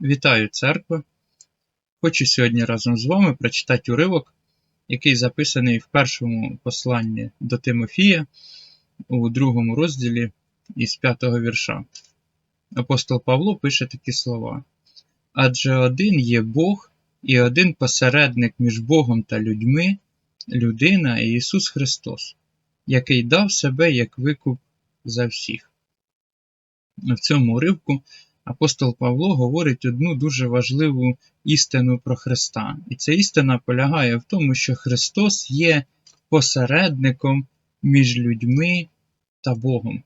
Вітаю церква! Хочу сьогодні разом з вами прочитати уривок, який записаний в першому посланні до Тимофія у другому розділі із п'ятого вірша. Апостол Павло пише такі слова: Адже один є Бог і один посередник між Богом та людьми, людина Ісус Христос, який дав себе як викуп за всіх. В цьому уривку апостол Павло говорить одну дуже важливу істину про Христа. І ця істина полягає в тому, що Христос є посередником між людьми та Богом.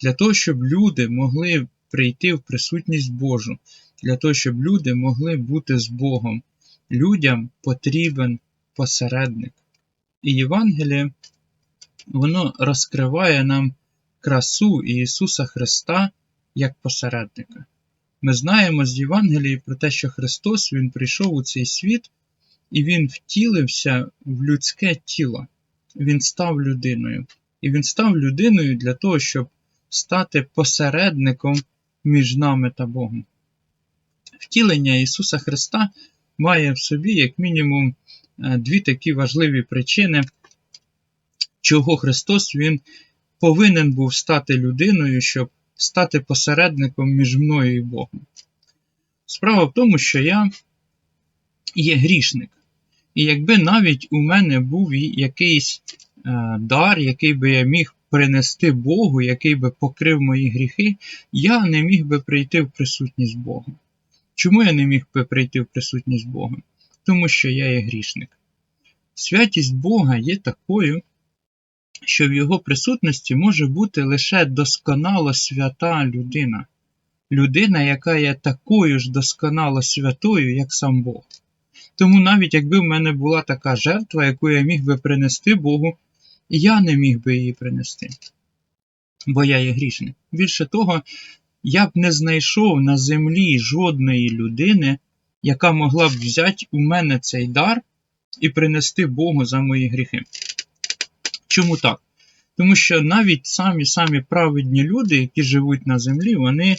Для того, щоб люди могли прийти в присутність Божу, для того, щоб люди могли бути з Богом, людям потрібен посередник. І Євангеліє, воно розкриває нам красу Ісуса Христа як посередника. Ми знаємо з Євангелії про те, що Христос Він прийшов у цей світ і Він втілився в людське тіло. Він став людиною. І Він став людиною для того, щоб стати посередником між нами та Богом. Втілення Ісуса Христа має в собі, як мінімум, дві такі важливі причини, чого Христос Він повинен був стати людиною, щоб стати посередником між мною і Богом. Справа в тому, що я є грішник. І якби навіть у мене був якийсь е, дар, який би я міг принести Богу, який би покрив мої гріхи, я не міг би прийти в присутність Бога. Чому я не міг би прийти в присутність Бога? Тому що я є грішник. Святість Бога є такою, що в його присутності може бути лише досконало свята людина, людина, яка є такою ж досконало святою, як сам Бог. Тому навіть якби в мене була така жертва, яку я міг би принести Богу, я не міг би її принести, бо я є грішник. Більше того, я б не знайшов на землі жодної людини, яка могла б взяти у мене цей дар і принести Богу за мої гріхи. Чому так? Тому що навіть самі самі праведні люди, які живуть на землі, вони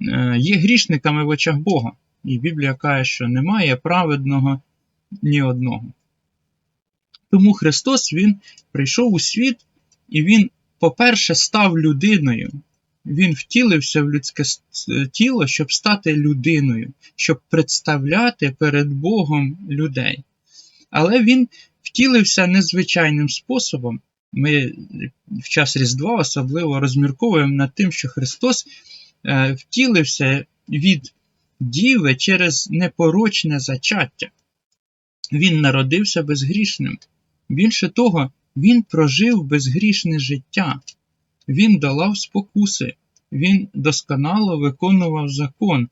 е, є грішниками в очах Бога. І Біблія каже, що немає праведного ні одного. Тому Христос Він прийшов у світ, і Він, по-перше, став людиною. Він втілився в людське тіло, щоб стати людиною, щоб представляти перед Богом людей. Але Він втілився незвичайним способом. Ми в час Різдва особливо розмірковуємо над тим, що Христос е, втілився від Діви через непорочне зачаття. Він народився безгрішним. Більше того, Він прожив безгрішне життя, Він долав спокуси, Він досконало виконував закон,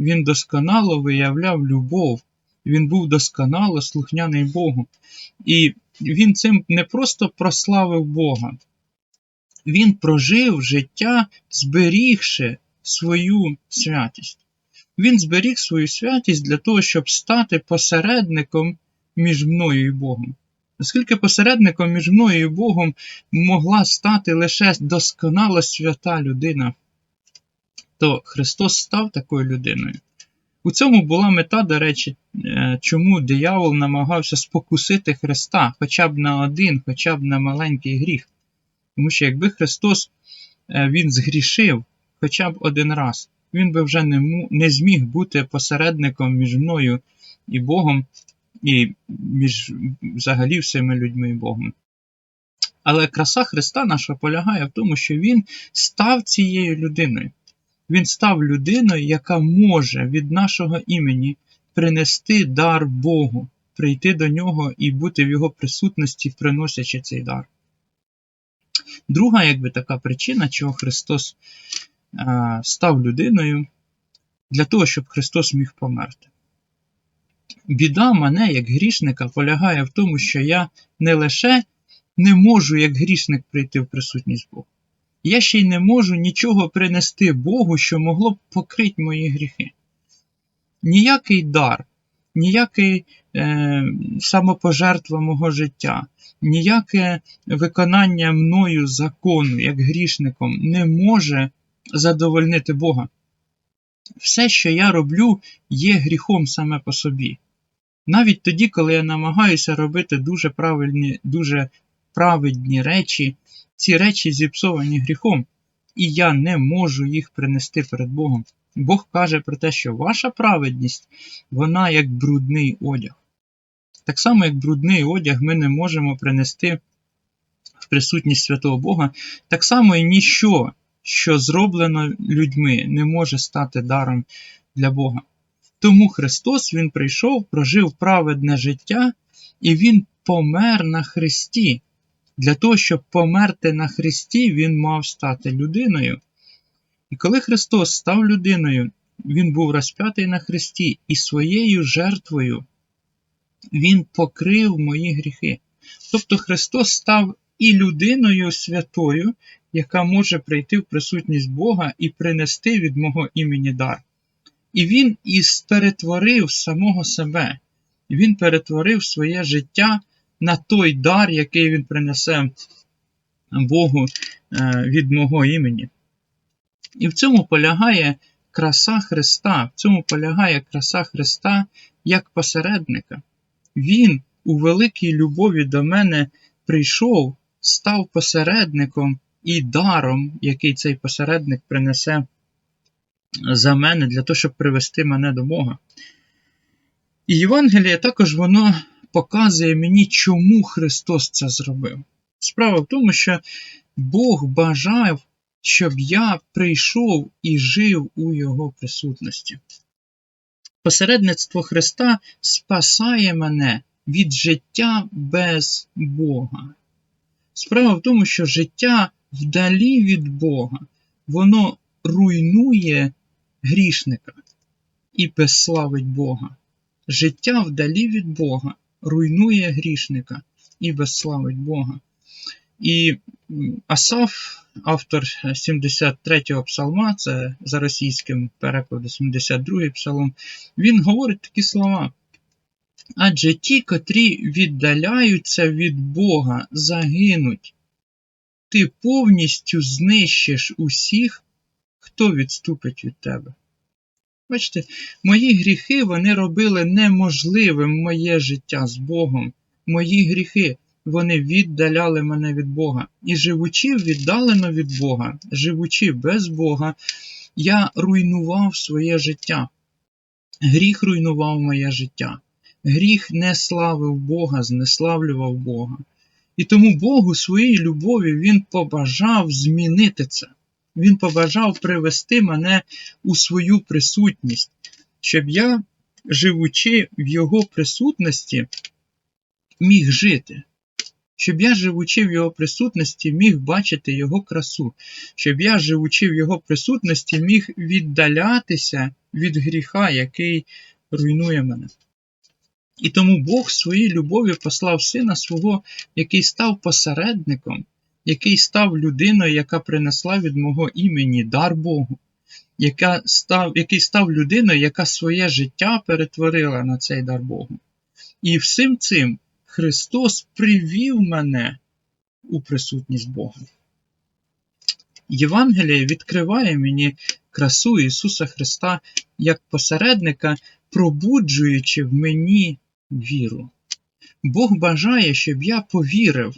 Він досконало виявляв любов, Він був досконало слухняний Богу. І він цим не просто прославив Бога, він прожив життя, зберігши свою святість. Він зберіг свою святість для того, щоб стати посередником між мною і Богом. Оскільки посередником між мною і Богом могла стати лише досконало свята людина, то Христос став такою людиною. У цьому була мета, до речі, е, чому диявол намагався спокусити Христа хоча б на один, хоча б на маленький гріх. Тому що якби Христос е, Він згрішив хоча б один раз, Він би вже не, не зміг бути посередником між мною і Богом, і між взагалі всіми людьми і Богом. Але краса Христа наша полягає в тому, що Він став цією людиною. Він став людиною, яка може від нашого імені принести дар Богу, прийти до нього і бути в його присутності, приносячи цей дар. Друга, якби така причина, чого Христос а, став людиною, для того, щоб Христос міг померти. Біда мене, як грішника, полягає в тому, що я не лише не можу, як грішник, прийти в присутність Бога я ще й не можу нічого принести Богу, що могло б покрити мої гріхи. Ніякий дар, ніякий е, самопожертва мого життя, ніяке виконання мною закону, як грішником, не може задовольнити Бога. все, що я роблю, є гріхом саме по собі. Навіть тоді, коли я намагаюся робити дуже правильні, дуже праведні речі, ці речі зіпсовані гріхом, і я не можу їх принести перед Богом. Бог каже про те, що ваша праведність, вона як брудний одяг. Так само, як брудний одяг, ми не можемо принести в присутність святого Бога, так само і ніщо, що зроблено людьми, не може стати даром для Бога. Тому Христос Він прийшов, прожив праведне життя, і Він помер на Христі. Для того, щоб померти на Христі, Він мав стати людиною. І коли Христос став людиною, Він був розп'ятий на Христі, і своєю жертвою Він покрив мої гріхи. Тобто Христос став і людиною святою, яка може прийти в присутність Бога і принести від мого імені дар. І Він і перетворив самого себе, Він перетворив своє життя на той дар, який Він принесе Богу е, від мого імені. І в цьому полягає краса Христа, в цьому полягає краса Христа як посередника. Він у великій любові до мене прийшов, став посередником і даром, який цей посередник принесе за мене, для того, щоб привести мене до Бога. І Євангеліє також воно показує мені, чому Христос це зробив. Справа в тому, що Бог бажав, щоб я прийшов і жив у Його присутності. Посередництво Христа спасає мене від життя без Бога. Справа в тому, що життя вдалі від Бога, воно руйнує грішника і безславить Бога. Життя вдалі від Бога руйнує грішника і безславить Бога. І Асаф, автор 73-го псалма, це за російським перекладом 72-й псалом, він говорить такі слова. Адже ті, котрі віддаляються від Бога, загинуть. Ти повністю знищиш усіх, хто відступить від тебе. Бачите, мої гріхи вони робили неможливим моє життя з Богом. Мої гріхи вони віддаляли мене від Бога. І живучи віддалено від Бога, живучи без Бога, я руйнував своє життя. Гріх руйнував моє життя. Гріх не славив Бога, знеславлював Бога. І тому Бог у своїй любові Він побажав змінити це. Він побажав привести мене у свою присутність, щоб я, живучи в Його присутності, міг жити. Щоб я, живучи в Його присутності, міг бачити Його красу, щоб я, живучи в Його присутності, міг віддалятися від гріха, який руйнує мене. І тому Бог своїй любові послав сина свого, який став посередником, який став людиною, яка принесла від мого імені дар Богу, яка став, який став людиною, яка своє життя перетворила на цей дар Богу. І всім цим Христос привів мене у присутність Бога. Євангеліє відкриває мені красу Ісуса Христа як посередника, пробуджуючи в мені віру. Бог бажає, щоб я повірив,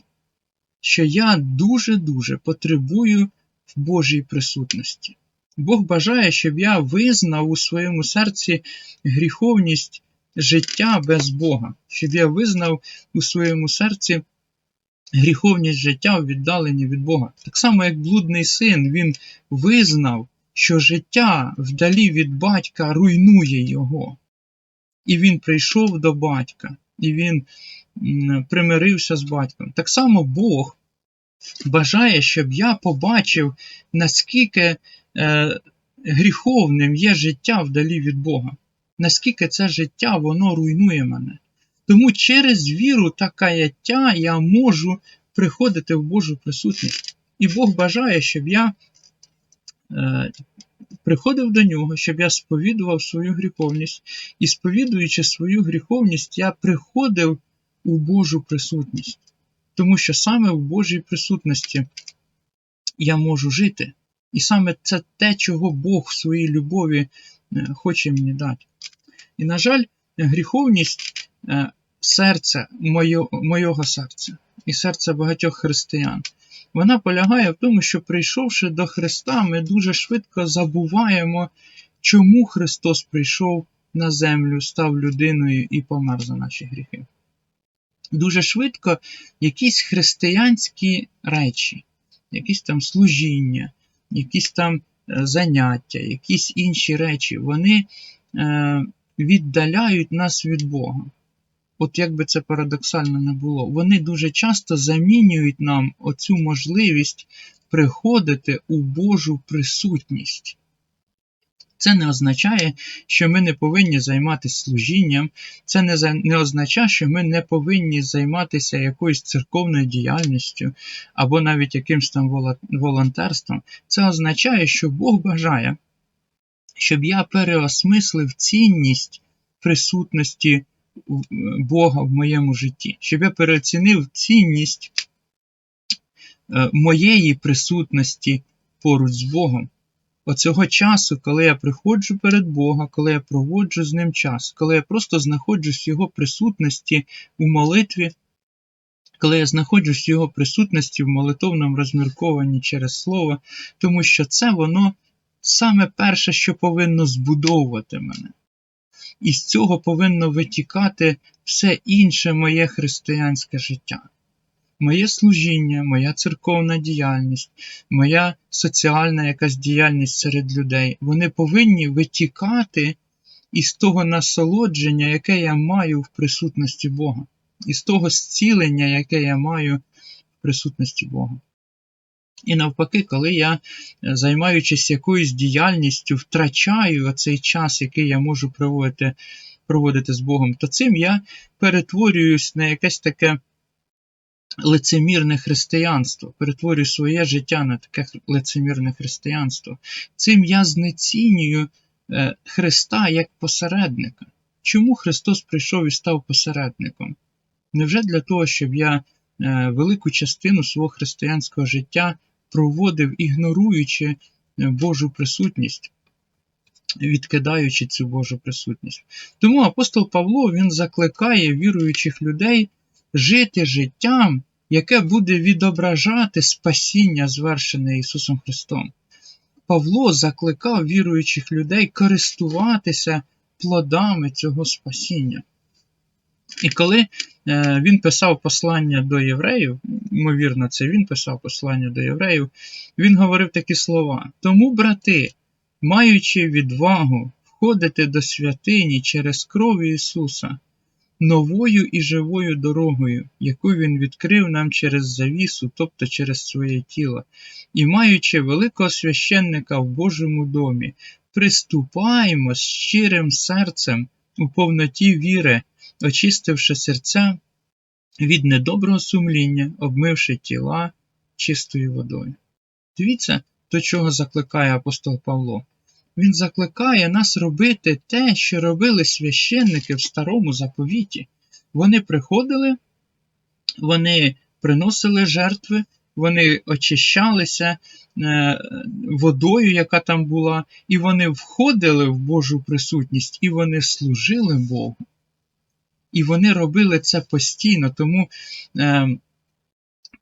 що я дуже-дуже потребую в Божій присутності. Бог бажає, щоб я визнав у своєму серці гріховність життя без Бога, щоб я визнав у своєму серці гріховність життя у віддаленні від Бога. Так само, як блудний син, він визнав, що життя вдалі від батька руйнує його. І він прийшов до батька, і він примирився з батьком. Так само Бог бажає, щоб я побачив, наскільки е, гріховним є життя вдалі від Бога, наскільки це життя воно руйнує мене. Тому через віру та каяття я можу приходити в Божу присутність. І Бог бажає, щоб я е, приходив до нього, щоб я сповідував свою гріховність, і сповідуючи свою гріховність, я приходив у Божу присутність. Тому що саме в Божій присутності я можу жити. І саме це те, чого Бог в своїй любові е, хоче мені дати. І, на жаль, гріховність е, серця моє, моєго серця і серця багатьох християн. Вона полягає в тому, що прийшовши до Христа, ми дуже швидко забуваємо, чому Христос прийшов на землю, став людиною і помер за наші гріхи. Дуже швидко якісь християнські речі, якісь там служіння, якісь там е, заняття, якісь інші речі, вони е, віддаляють нас від Бога. От як би це парадоксально не було, вони дуже часто замінюють нам оцю можливість приходити у Божу присутність. Це не означає, що ми не повинні займатися служінням, це не не означає, що ми не повинні займатися якоюсь церковною діяльністю або навіть якимсь там волонтерством. Це означає, що Бог бажає, щоб я переосмислив цінність присутності Бога в моєму житті, щоб я переоцінив цінність е, моєї присутності поруч з Богом. Оцього часу, коли я приходжу перед Бога, коли я проводжу з ним час, коли я просто знаходжусь в Його присутності у молитві, коли я знаходжусь в Його присутності в молитовному розміркованні через Слово, тому що це воно саме перше, що повинно збудовувати мене. І з цього повинно витікати все інше моє християнське життя моє служіння, моя церковна діяльність, моя соціальна якась діяльність серед людей, вони повинні витікати із того насолодження, яке я маю в присутності Бога, із того зцілення, яке я маю в присутності Бога. І навпаки, коли я, займаючись якоюсь діяльністю, втрачаю оцей час, який я можу проводити проводити з Богом, то цим я перетворююсь на якесь таке лицемірне християнство, перетворюю своє життя на таке лицемірне християнство. Цим я знецінюю е, Христа як посередника. Чому Христос прийшов і став посередником? Невже для того, щоб я е, велику частину свого християнського життя проводив, ігноруючи е, Божу присутність, відкидаючи цю Божу присутність? Тому апостол Павло він закликає віруючих людей жити життям, яке буде відображати спасіння, звершене Ісусом Христом. Павло закликав віруючих людей користуватися плодами цього спасіння. І коли е, він писав послання до євреїв, ймовірно, це він писав послання до євреїв, він говорив такі слова: Тому, брати, маючи відвагу входити до святині через кров Ісуса новою і живою дорогою, яку Він відкрив нам через завісу, тобто через своє тіло, і маючи великого священника в Божому домі, приступаємо з щирим серцем у повноті віри, очистивши серця від недоброго сумління, обмивши тіла чистою водою. Дивіться, до чого закликає апостол Павло. Він закликає нас робити те, що робили священники в старому заповіті. Вони приходили, вони приносили жертви, вони очищалися е, водою, яка там була, і вони входили в Божу присутність, і вони служили Богу. І вони робили це постійно. Тому е,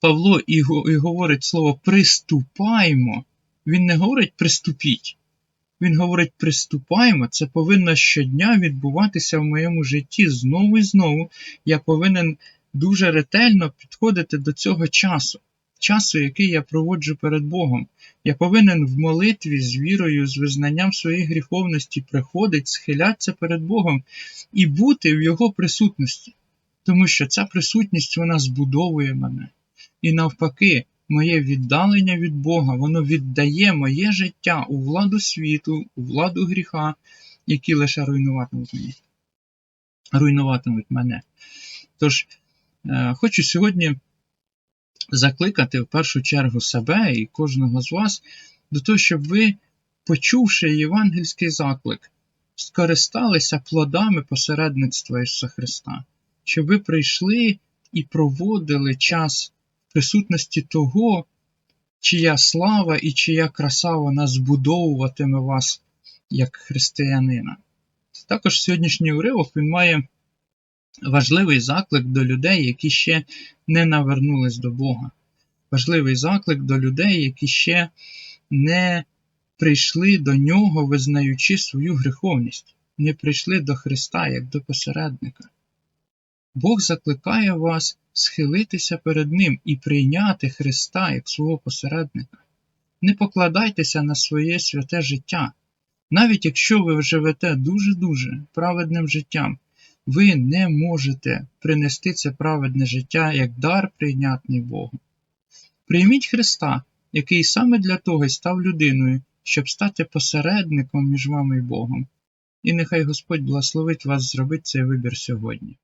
Павло і говорить слово приступаймо. Він не говорить приступіть. Він говорить: приступаємо, це повинно щодня відбуватися в моєму житті знову і знову. Я повинен дуже ретельно підходити до цього часу, часу, який я проводжу перед Богом. Я повинен в молитві з вірою, з визнанням своєї гріховності приходити, схилятися перед Богом і бути в Його присутності. Тому що ця присутність вона збудовує мене. І навпаки, моє віддалення від Бога, воно віддає моє життя у владу світу, у владу гріха, які лише руйнуватимуть мене. Руйнуватимуть мене. Тож, е, хочу сьогодні закликати в першу чергу себе і кожного з вас до того, щоб ви, почувши євангельський заклик, скористалися плодами посередництва Ісуса Христа, щоб ви прийшли і проводили час присутності того, чия слава і чия краса вона збудовуватиме вас як християнина. Також сьогоднішній уривок він має важливий заклик до людей, які ще не навернулись до Бога. Важливий заклик до людей, які ще не прийшли до нього, визнаючи свою гріховність, не прийшли до Христа як до посередника. Бог закликає вас схилитися перед Ним і прийняти Христа як свого посередника. Не покладайтеся на своє святе життя. Навіть якщо ви живете дуже-дуже праведним життям, ви не можете принести це праведне життя як дар прийнятний Богу. Прийміть Христа, який саме для того й став людиною, щоб стати посередником між вами і Богом. І нехай Господь благословить вас зробити цей вибір сьогодні.